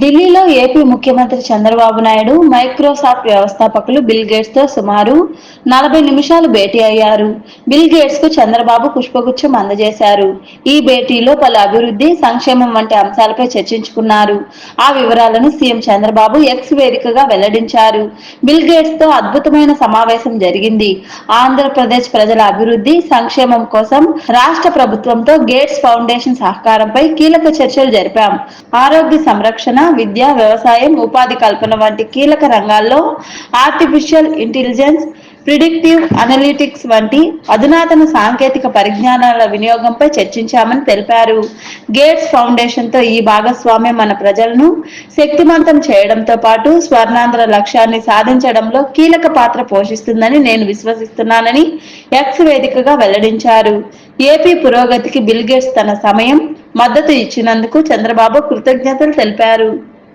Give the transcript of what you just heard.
ఢిల్లీలో ఏపీ ముఖ్యమంత్రి చంద్రబాబు నాయుడు మైక్రోసాఫ్ట్ వ్యవస్థాపకులు బిల్ గేట్స్తో సుమారు నలభై నిమిషాలు భేటీ అయ్యారు. బిల్ గేట్స్కు చంద్రబాబు పుష్పగుచ్చం అందజేశారు. ఈ భేటీలో పలు అభివృద్ధి సంక్షేమం వంటి అంశాలపై చర్చించుకున్నారు. ఆ వివరాలను సీఎం చంద్రబాబు ఎక్స్ వేదికగా వెల్లడించారు. బిల్ గేట్స్తో అద్భుతమైన సమావేశం జరిగింది. ఆంధ్రప్రదేశ్ ప్రజల అభివృద్ధి సంక్షేమం కోసం రాష్ట్ర ప్రభుత్వంతో గేట్స్ ఫౌండేషన్ సహకారంపై కీలక చర్చలు జరిపాం. ఆరోగ్య సంరక్షణ విద్య వ్యవసాయం ఉపాధి కల్పన వంటి కీలక రంగాల్లో ఆర్టిఫిషియల్ ఇంటెలిజెన్స్ ప్రిడిక్టివ్ అనలిటిక్స్ వంటి అధునాతన సాంకేతిక పరిజ్ఞానాల వినియోగంపై చర్చించామని తెలిపారు. గేట్స్ ఫౌండేషన్తో ఈ భాగస్వామ్యం మన ప్రజలను శక్తిమంతం చేయడంతో పాటు స్వర్ణాంధ్ర లక్ష్యాన్ని సాధించడంలో కీలక పాత్ర పోషిస్తుందని నేను విశ్వసిస్తున్నానని ఎక్స్ వేదికగా వెల్లడించారు. ఏపీ పురోగతికి బిల్గేట్స్ తన సమయం మద్దతు ఇచ్చినందుకు చంద్రబాబు కృతజ్ఞతలు తెలిపారు.